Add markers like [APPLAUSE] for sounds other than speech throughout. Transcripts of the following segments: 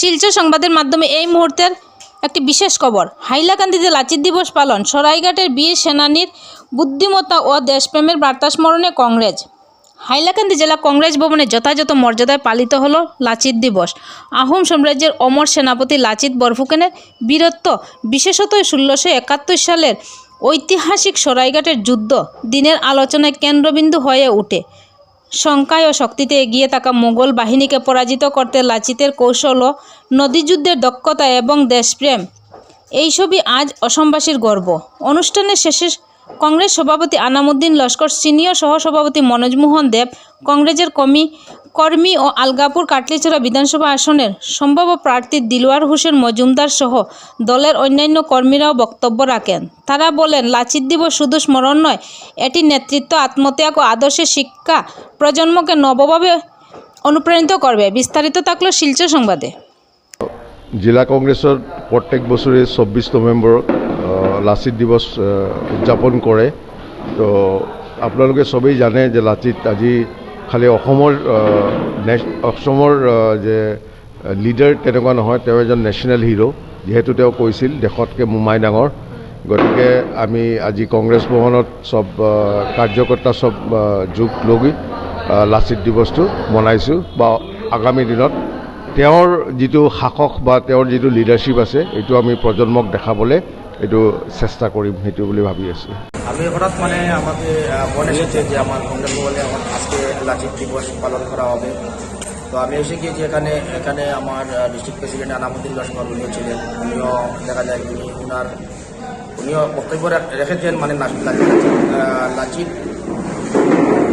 শিলচর সংবাদের মাধ্যমে এই মুহূর্তের একটি বিশেষ খবর। হাইলাকান্দিতে লাচিত দিবস পালন, সরাইঘাটের বীর সেনানীর বুদ্ধিমত্তা ও দেশপ্রেমের বার্তা স্মরণে কংগ্রেস। হাইলাকান্দি জেলা কংগ্রেস ভবনে যথাযথ মর্যাদায় পালিত হল লাচিত দিবস। আহোম সাম্রাজ্যের অমর সেনাপতি লাচিত বরফুকেনের বীরত্ব, বিশেষত ষোলোশো একাত্তর সালের ঐতিহাসিক সরাইঘাটের যুদ্ধ দিনের আলোচনায় কেন্দ্রবিন্দু হয়ে ওঠে। সংখ্যায় ও শক্তিতে এগিয়ে থাকা মোগল বাহিনীকে পরাজিত করতে লাচিতের কৌশল ও নদীযুদ্ধের দক্ষতা এবং দেশপ্রেম, এইসবই আজ অসমবাসীর গর্ব। অনুষ্ঠানের শেষে কংগ্রেস সভাপতি আনামুদ্দিন লস্কর, সিনিয়র সহসভাপতি মনোজমোহন দেব, কংগ্রেসের কমি কর্মী ও আলগাপুর কাটলিচড়া বিধানসভা আসনের সম্ভাব্য প্রার্থী দিলওয়ার হোসেন মজুমদার সহ দলের অন্যান্য কর্মীরাও বক্তব্য রাখেন। তারা বলেন লাচিত দিবস শুধু স্মরণ নয় এটি নেতৃত্ব আত্মত্যাগ ও আদর্শের শিক্ষা প্রজন্মকে নবভাবে অনুপ্রাণিত করবে। বিস্তারিত থাকল শিলচর সংবাদে। জিলা কংগ্ৰেছৰ প্ৰত্যেক বছৰে চৌব্বিছ নৱেম্বৰত আহ, লাচিত আহ, উদযাপন কৰে তো আপোনালোকে চবেই জানে যে লাচিত আজি খালি অসমৰ অসমৰ যে লিডাৰ তেনেকুৱা নহয় তেওঁ এজন নেশ্যনেল হিৰ' যিহেতু তেওঁ কৈছিল দেশতকৈ মোমাই ডাঙৰ। গতিকে আমি আজি কংগ্ৰেছ ভৱনত চব কাৰ্যকৰ্তা চব যোগ লগি লাচিত দিৱসটো মনাইছোঁ। বা আগামী দিনত তেওঁৰ যিটো সাহস বা তেওঁৰ যিটো লিডাৰশ্বিপ আছে এইটো আমি প্ৰজন্মক দেখাবলৈ এইটো চেষ্টা কৰিম সেইটো বুলি ভাবি আছোঁ। আমি হঠাৎ মানে আমাকে মনে এসেছে যে আমার কংগ্রেস ভবনে আমার আজকে লাচিত দিবস পালন করা হবে। তো আমি এসে গিয়েছি এখানে এখানে আমার ডিস্ট্রিক্ট প্রেসিডেন্ট আনামুদ্দিন লস্কর উনিও ছিলেন। উনিও দেখা যায় উনি উনার উনিও বক্তব্য রেখেছেন মানে লাচিত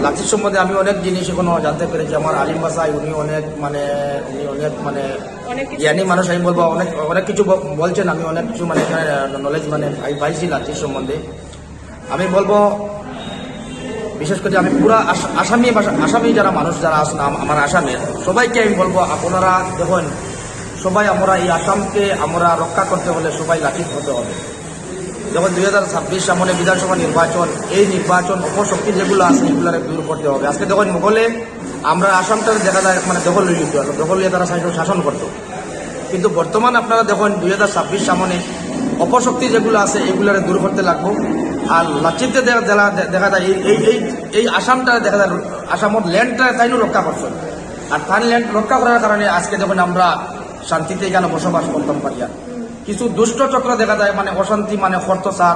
লাচিত সম্বন্ধে আমি অনেক জিনিস এখনও জানতে পেরেছি। আমার আলিম বাসায় উনি অনেক মানে উনি অনেক মানে জ্ঞানী মানুষ আমি বলব অনেক অনেক কিছু বলছেন। আমি অনেক কিছু মানে এখানে নলেজ মানে পাইছি লাচিত সম্বন্ধে। আমি বলব, বিশেষ করে আমি পুরা আস- আসামি আসামি যারা মানুষ যারা আছেন, আম- আমার আসামের সবাইকে আমি বলব, আপনারা দেখুন, সবাই আমরা এই আসামকে আমরা রক্ষা করতে হলে সবাই লাঠিত হতে হবে। যখন দুই হাজার ছাব্বিশ সামনে বিধানসভা নির্বাচন, এই নির্বাচন অপশক্তি যেগুলো আছে এগুলো দূর করতে হবে। আজকে দেখুন, মোগলে আমরা আসামটা দেখা যায় মানে দখল যেত দখল হয়ে তারা শাসন- করতো। কিন্তু বর্তমান আপনারা দেখুন, দুই হাজার ছাব্বিশ সামনে অপশক্তি যেগুলো আছে, এগুলারে দূর করতে লাগবো। আর লাচিতে দেখা যায়, এই- এই এই আসামটা দেখা যায়, আসামত ল্যান্ডটা তাইনও রক্ষা করছে। আর তার ল্যান্ড রক্ষা করার কারণে আজকে যখন আমরা শান্তিতে এখানে বসবাস করতাম পারিয়া, কিছু দুষ্ট চক্র দেখা যায় মানে অশান্তি মানে হর্তসার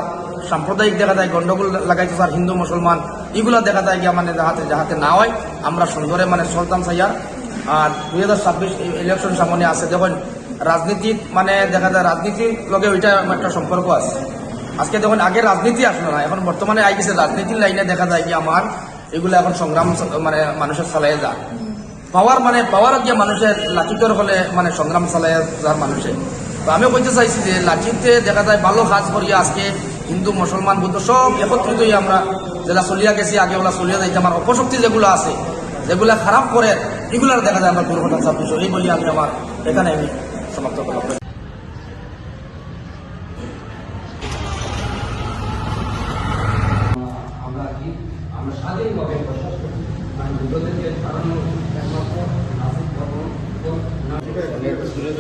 সাম্প্রদায়িক দেখা যায়, গন্ডগোল লাগাইতে স্যার, হিন্দু, মুসলমান, এগুলা দেখা যায় গিয়া মানে যাহাতে যাহাতে না হয়, আমরা সুন্দরে মানে চলতাম চাইয়ার আর দুই হাজার ছাব্বিশ ইলেকশন সামনে আছে, দেখুন রাজনীতির মানে দেখা যায়, রাজনীতির লগে ওইটা একটা সম্পর্ক আছে। আজকে দেখুন আগে রাজনীতি আসলো না, এখন বর্তমানে আই গেছে রাজনীতির লাইনে দেখা যায় কি আমার এগুলো এখন সংগ্রাম মানে মানুষের চালাই যায়। পাওয়ার মানে পাওয়ার গিয়ে মানুষের লাচিতর হলে মানে সংগ্রাম চালাই যার মানুষের তো আমি বলতে চাইছি যে লাচিতে দেখা যায় ভালো কাজ করিয়া আজকে হিন্দু, মুসলমান, বুদ্ধ সব একত্রিত হয়ে আমরা যেটা চলিয়া গেছি, আগে ওগুলা চলিয়া যাইতে আমার অপশক্তি যেগুলো আছে, যেগুলা খারাপ করে এগুলার দেখা যায় আমরা দুর্ঘটনা ছাব্বিশ এই বলি আমি আমার এখানে আমি সমাপ্ত করলাম।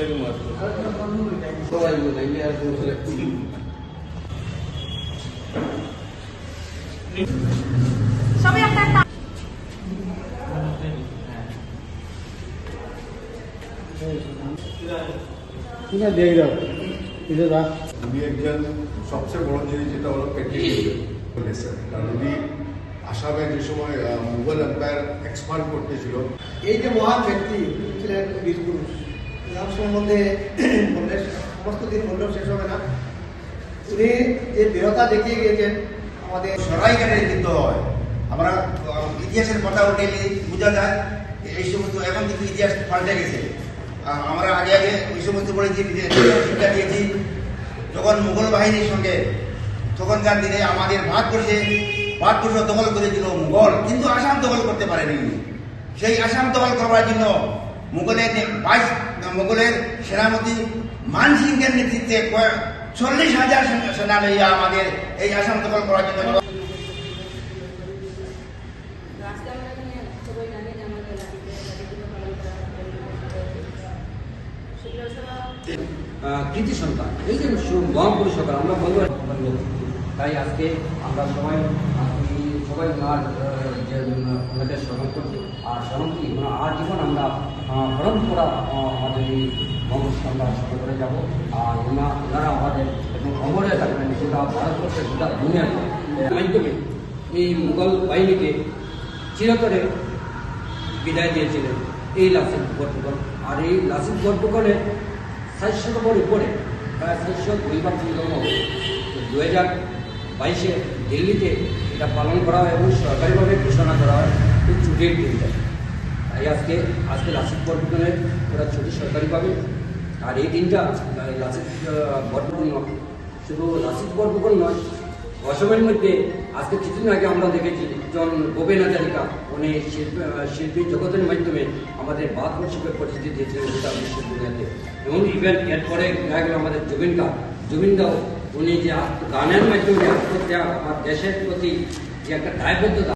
একমাত্র সবাই বলে ছেলে উনি একজন সবচেয়ে বড় জিনিস যেটা হলো পেট্রিয়টিজম [LAUGHS] কারণ উনি আসামে যে সময় মুঘল এম্পায়ার এক্সপান্ড করতেছিল। এই যে মহান ব্যক্তি ছিলেন বীরপুরুষ নাম সম্বন্ধে [CLEARS THROAT] বললে সমস্ত দিন বললেও শেষ হবে না। উনি যে বীরতা দেখিয়ে গিয়েছেন আমাদের সরাইঘাটে যুদ্ধ হয়। আমরা ইতিহাসের কথা উঠেলে বোঝা যায়। যে এই সমস্ত এখন কিন্তু ইতিহাস পাল্টে গেছে। আমরা আগে আগে ওই সমস্ত বলেছি শিক্ষা দিয়েছি। যখন মুঘল বাহিনীর সঙ্গে তখনকার দিনে আমাদের ভারতবর্ষে ভারতবর্ষ দখল করেছিল মুঘল কিন্তু আসাম দখল করতে পারেনি। সেই আসাম দখল করবার জন্য মুঘলের বাইশ মুঘলের সেনাপতি মান সিংহের নেতৃত্বে চল্লিশ হাজার সেনা- লইয়া আমাদের এই আসাম দখল করার জন্য কৃতি সন্তান, এই যে মহাপুরুষ সরকার আমরা বলব, তাই আজকে আমরা সবাই সবাই ওনার যে ওনাকে স্মরণ করছি, আর স্মরণ কি? ওনার আর জীবন আমরা হরণ করা আমাদের এই আমরা স্মরণ করে যাব, আর ওনা, ওনারা আমাদের এবং অমরে থাকবেন গোটা ভারতবর্ষের গোটা দুনিয়াতে এর মাধ্যমে এই মুঘল বাহিনীকে চিরতরে বিদায় দিয়েছিলেন, এই লাসিত বরফুকন আর এই লাসিত বরফুকনের সাতশো নম্বর উপরে, প্রায় সাতশো দুই দুইবার জন্ম দু হাজার বাইশে দিল্লিতে এটা পালন করা হয় এবং সরকারিভাবে ঘোষণা করা হয় এই ছুটির দিনটা তাই আজকে আজকে লাসিত বরফুকনের ওরা ছুটি সরকারিভাবে আর এই দিনটা আহ, লাসিত নয়। শুধু লাসিত বরফুকন নয় অসমের মধ্যে আজকে কিছুদিন আগে আমরা দেখেছি জন ভূপেন হাজারিকা উনি শিল্পী শিল্পী জগতের মাধ্যমে আমাদের ভারতবর্ষকে পরিচিতি দিয়েছিলেন গোটা বিশ্বের দুনিয়াতে। এবং ইভেন এরপরে দেখা গেল আমাদের জুবিন গান জুবিন উনি যে আত্ম- গানের মাধ্যমে আত্মত্যাগ আমার দেশের প্রতি যে একটা দায়বদ্ধতা